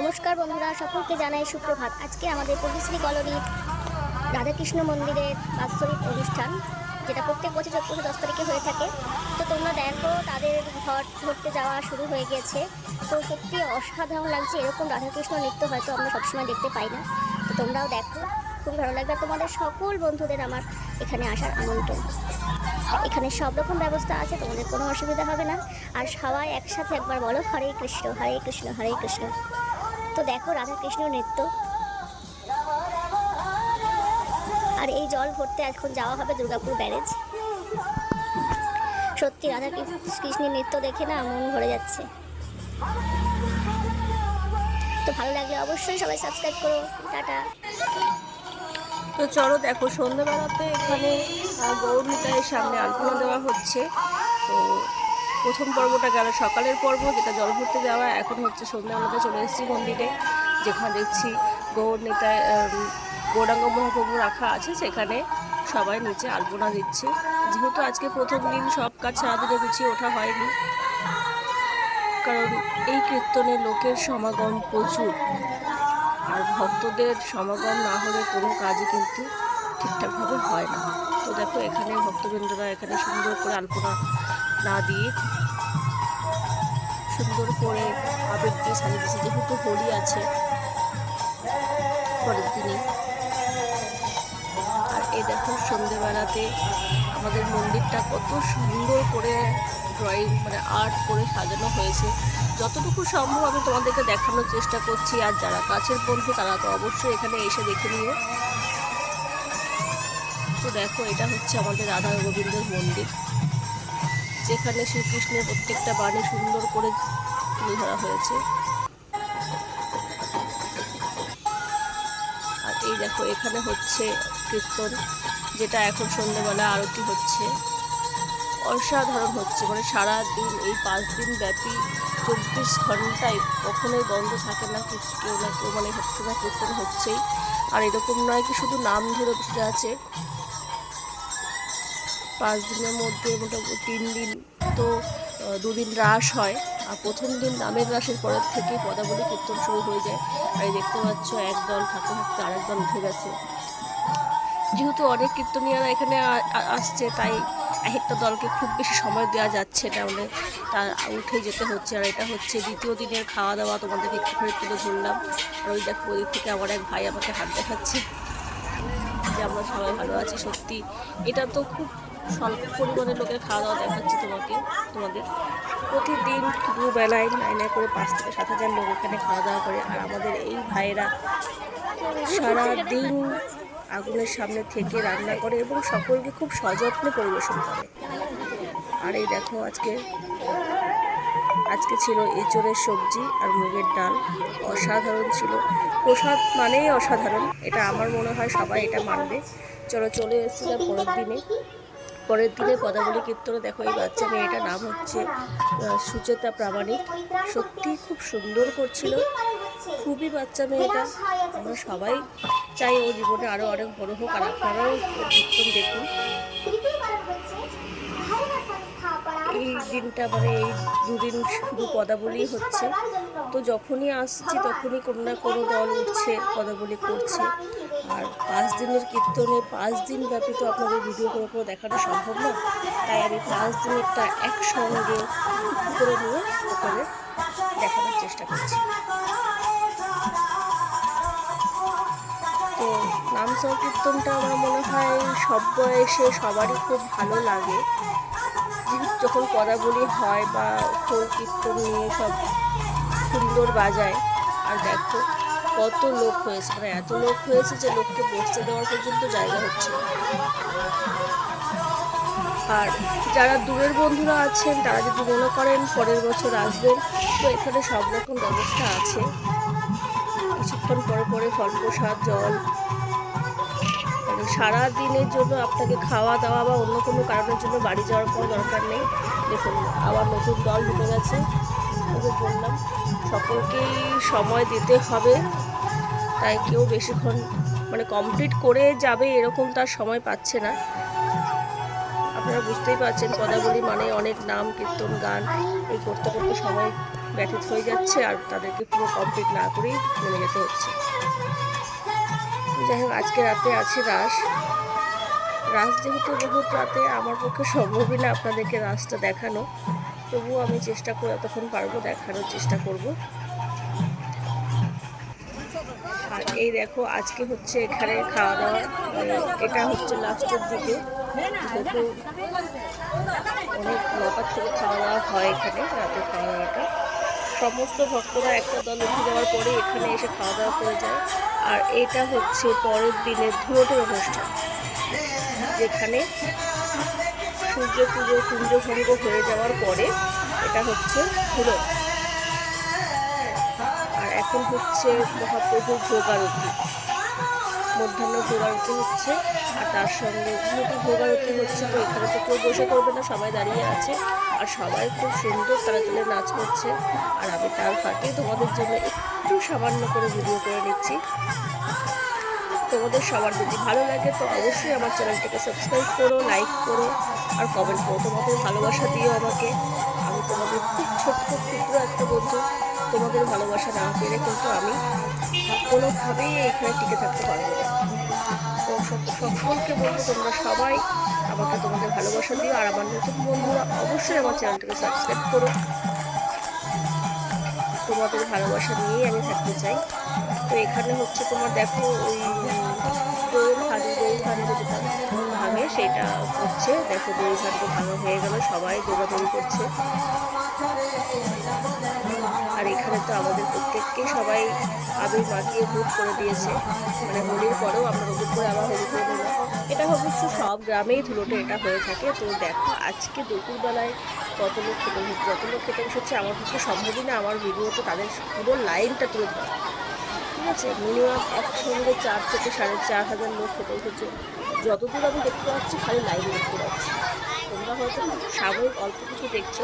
নমস্কার বন্ধুরা, সকলকে জানাই সুপ্রভাত। আজকে আমাদের পবিশ্রী কলোনির রাধাকৃষ্ণ মন্দিরের বাৎসরিক অনুষ্ঠান, যেটা প্রত্যেক বছর চৈত্র দশ তারিখে হয়ে থাকে। তো তোমরা দেখো, তাদের ঘর ধরতে যাওয়া শুরু হয়ে গেছে। তো সত্যি অসাধারণ লাগছে, এরকম রাধাকৃষ্ণ নৃত্য হয়তো আমরা সবসময় দেখতে পাই না। তো তোমরাও দেখো, খুব ভালো লাগবে। তোমাদের সকল বন্ধুদের আমার এখানে আসার আমন্ত্রণ। এখানে সব রকম ব্যবস্থা আছে, তোমাদের কোনো অসুবিধা হবে না। আর সবাই একসাথে একবার বলো, হরে কৃষ্ণ হরে কৃষ্ণ হরে কৃষ্ণ। তো দেখো রাধা কৃষ্ণ নৃত্য। আর এই জল ভরতে এখন যাওয়া হবে দুর্গাপুর ব্যারেজ। সত্যি রাধা কৃষ্ণের নৃত্য দেখে না মন ভরে যাচ্ছে। তো ভালো লাগলে অবশ্যই সবাই সাবস্ক্রাইব করো। টাটা। তো চলো দেখো সন্ধ্যেবেলাতে এখানে আহ, গৌর সামনে আলপনা দেওয়া হচ্ছে। তো প্রথম পর্বটা গেল সকালের পর্ব, যেটা জল ভরতে যাওয়া। এখন হচ্ছে সন্ধ্যাবেলাতে চলে এসেছি মন্দিরে, যেখানে দেখছি গৌর নেতা গৌরাঙ্গ মহাপ্রভু রাখা আছে। সেখানে সবাই নিচে আলপনা দিচ্ছে। যেহেতু আজকে প্রথম দিন, সব কাজ সারাদিনে গুছিয়ে ওঠা হয়নি। কারণ এই কীর্তনে লোকের সমাগম প্রচুর। আর ভক্তদের সমাগম না হলে কোনো কাজই কিন্তু ঠিকঠাকভাবে হয় না। তো দেখো, এখানে ভক্তবৃন্দরা এখানে সুন্দর করে আলপনা না দিয়ে সুন্দর করে আবেগ দিয়ে সাজিয়ে দিয়েছে যেহেতু হোলি আছে পরের দিনে। আর এই দেখো সন্ধেবেলাতে আমাদের মন্দিরটা কত সুন্দর করে ড্রয়িং মানে আর্ট করে সাজানো হয়েছে। যতটুকু সম্ভব আমি তোমাদেরকে দেখানোর চেষ্টা করছি, আর যারা কাছের বন্ধু তারা তো অবশ্যই এখানে এসে দেখে নিও। তো দেখো, এটা হচ্ছে আমাদের রাধা গোবিন্দের মন্দির। যেখানে শ্রীকৃষ্ণের প্রত্যেকটা বাণী সুন্দর করে তুলে ধরা হয়েছে। আর এই দেখো, এখানে হচ্ছে কীর্তন, যেটা এখন সন্ধ্যেবেলা আরতি হচ্ছে। অসাধারণ হচ্ছে মানে সারা দিন এই পাঁচ দিন ব্যাপী চব্বিশ ঘন্টায় কখনোই বন্ধ থাকে না, কেউ না কেউ মানে সবসময় কীর্তন হচ্ছেই। আর এরকম নয় কি শুধু নাম ধরে বসে আছে পাঁচ দিনের মধ্যে মোটামুটি তিন দিন তো দুদিন রাস হয়। আর প্রথম দিন নামের রাসের পরের থেকেই পদাবলী কীর্তন শুরু হয়ে যায়। আর দেখতে পাচ্ছ এক দল থাকতে থাকতে আরেক দল উঠে গেছে। যেহেতু অনেক কীর্তনীয়রা এখানে আসছে, তাই এক একটা দলকে খুব বেশি সময় দেওয়া যাচ্ছে না। মানে তার উঠে যেতে হচ্ছে, আর এটা হচ্ছে দ্বিতীয় দিনের খাওয়া দাওয়া তোমাদেরকে একটুখানি তুলে ধরলাম। আর ওই দেখো ওই থেকে আমার এক ভাই আমাকে হাত দেখাচ্ছে। যে আমরা সবাই ভালো আছি, সত্যি। এটা তো খুব স্বল্প পরিমাণে লোকের খাওয়া দাওয়া দেখাচ্ছে তোমাকে, তোমাদের। প্রতিদিন দুবেলায় নাই নাই করে পাঁচ থেকে সাত হাজার লোক এখানে খাওয়া দাওয়া করে, আর আমাদের এই ভাইয়েরা সারাদিন আগুনের সামনে থেকে রান্না করে এবং সকলকে খুব সযত্নে পরিবেশন করে। আর এই দেখো আজকে আজকে ছিল এঁচড়ের সবজি আর মুগের ডাল। অসাধারণ ছিল। প্রসাদ মানেই অসাধারণ, এটা আমার মনে হয় সবাই এটা মানবে। চলো চলে এসেছি তার পরের দিনে। পরের দিনে পদাবলী কীর্তনে দেখো এই বাচ্চা মেয়েটার নাম হচ্ছে সুচেতা প্রামাণিক। সত্যি খুব সুন্দর করছিল। খুবই বাচ্চা মেয়েটা। আমরা সবাই চাই ও জীবনে আরও অনেক বড় হোক। আর আপনারাও কীর্তন দেখুন। এই দিনটা মানে এই দুদিন শুধু পদাবলী হচ্ছে। তো যখনই আসছি, তখনই কোনো না কোনো দল উঠছে, পদাবলী করছে। আর পাঁচ দিনের কীর্তনে পাঁচ দিন ব্যাপী তো আপনাদের ভিডিও করে করে দেখানো সম্ভব না, তাই আমি পাঁচ দিনেরটা একসঙ্গে করে নিয়ে আপনাদের দেখানোর চেষ্টা করছি। তো নাম সংকীর্তনটা আমার মনে হয় সব বয়সে সবারই খুব ভালো লাগে। যখন পদাবলী হয় বা খোল কীর্তন নিয়ে সব সুন্দর বাজায়, আর দেখো কত লোক হয়েছে মানে এত লোক হয়েছে যে লোককে বসতে দেওয়ার পর্যন্ত জায়গা হচ্ছে আর যারা দূরের বন্ধুরা আছেন, তারা যদি মনে করেন পরের বছর আসবেন তো এখানে সব রকম ব্যবস্থা আছে। কিছুক্ষণ পরে পরে ফল প্রসাদ, জল সারা দিনের জন্য আপনাকে খাওয়া দাওয়া বা অন্য কোনো কারণের জন্য বাড়ি যাওয়ার কোনো দরকার নেই। দেখুন, আবার নতুন দল ঢুকে গেছে। বললাম, সকলকেই সময় দিতে হবে। তাই কেউ বেশিক্ষণ মানে কমপ্লিট করে যাবে এরকম তার সময় পাচ্ছে না। আপনারা বুঝতেই পারছেন, পদাবলী মানে অনেক নাম, কীর্তন, গান, এই করতে করতে সবাই ব্যথিত হয়ে যাচ্ছে আর তাদেরকে পুরো কমপ্লিট না করেই নেমে যেতে হচ্ছে। যাই হোক আজকে রাতে আছে রাস। রাস যেহেতু বহুত রাতে, আমার পক্ষে সম্ভবই না আপনাদেরকে রাসটা দেখানো। তবুও আমি চেষ্টা করে যতক্ষণ পারব, দেখানোর চেষ্টা করব। আর এই দেখো, আজকে হচ্ছে এখানে খাওয়া দাওয়া এটা হচ্ছে লাস্টের দিকে। অনেক নটার থেকে খাওয়া দাওয়া হয় এখানে, রাতে খাওয়া দাওয়াটা। সমস্ত ভক্তরা একটা দল উঠে যাওয়ার পরে এখানে এসে খাওয়া দাওয়া করে যায়। আর এটা হচ্ছে পরের দিনের ধুয়োটের অনুষ্ঠান, যেখানে সূর্য পুজো কুঞ্জভঙ্গ হয়ে যাওয়ার পরে এটা হচ্ছে ধুলো আর এখন হচ্ছে মহাপ্রভুর ভোগারতি মধ্যাহ্ন ভোগারতি হচ্ছে, আর তার সঙ্গে যেহেতু ভোগারতি হচ্ছে তো এখানে তো কেউ বসে করবে না, সবাই দাঁড়িয়ে আছে, আর সবাই খুব সুন্দর তারা তুলে নাচ করছে। আর আমি তার ফাঁকে তোমাদের জন্য একটু সামান্য করে ভিডিও করে নিচ্ছি। তোমাদের সবার যদি ভালো লাগে, তো অবশ্যই আমার চ্যানেলটাকে সাবস্ক্রাইব করো লাইক করো, আর কমেন্ট করো। তোমাদের ভালোবাসা দিও আমাকে। আমি তোমাদের খুব ছোট্ট, ক্ষুদ্র একটা বন্ধু। তোমাদের ভালোবাসা না পেলে কিন্তু আমি কোনোভাবেই এখানে টিকে থাকতে পারব না। তো সকলকে বলব, তোমরা সবাই আমাকে তোমাদের ভালোবাসা দিও। আর আমার নতুন বন্ধুরা অবশ্যই আমার চ্যানেলটাকে সাবস্ক্রাইব করো। তোমাদের ভালোবাসা নিয়েই আমি থাকতে চাই। তো এখানে হচ্ছে তোমার দেখো ওই হাঁড়ি যেটা ভাঙে সেটা হচ্ছে, দেখো দৌড় হাঁড়ি ভাঙা হয়ে গেল, সবাই দৌড়াদৌড়ি করছে। আর এখানে তো আমাদের প্রত্যেককে সবাই আবির মাখিয়ে হলুদ করে দিয়েছে। মানে হোলির পরেও আমরা হলুদ করে আবার হলুদ করে দিলাম এটা অবশ্য সব গ্রামেই ধুলোটে এটা হয়ে থাকে। তো দেখো আজকে দুপুরবেলায় কত লোক খেতে বসেছে, যত লোক খেতে বসেছে, আমার পক্ষে সম্ভবই না আমার ভিডিওতে তাদের পুরো লাইনটা তুলে ধরা। ঠিক আছে? মিনিমাম একসঙ্গে চার থেকে সাড়ে চার হাজার লোক খেতে বসেছে। যতদূর আমি দেখতে পাচ্ছি, খালি লাইন দেখতে পাচ্ছি। তোমরা হয়তো সাময়িক অল্প কিছু দেখছ,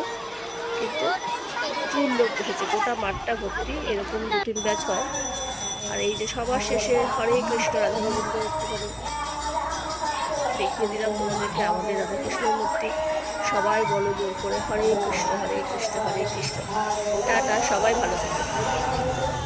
কিন্তু প্রচুর লোক বসেছে, গোটা মাঠটা ভর্তি, এরকম দু তিন ব্যাচ হয়। আর এই যে সবার শেষে হরে কৃষ্ণ রাধা গোবিন্দ দেখিয়ে দিলাম তোমাদেরকে, আমাদের রাধাকৃষ্ণ মূর্তি। সবাই বলো জোর করে হরে কৃষ্ণ হরে কৃষ্ণ হরে কৃষ্ণ। টাটা সবাই ভালো থাকে।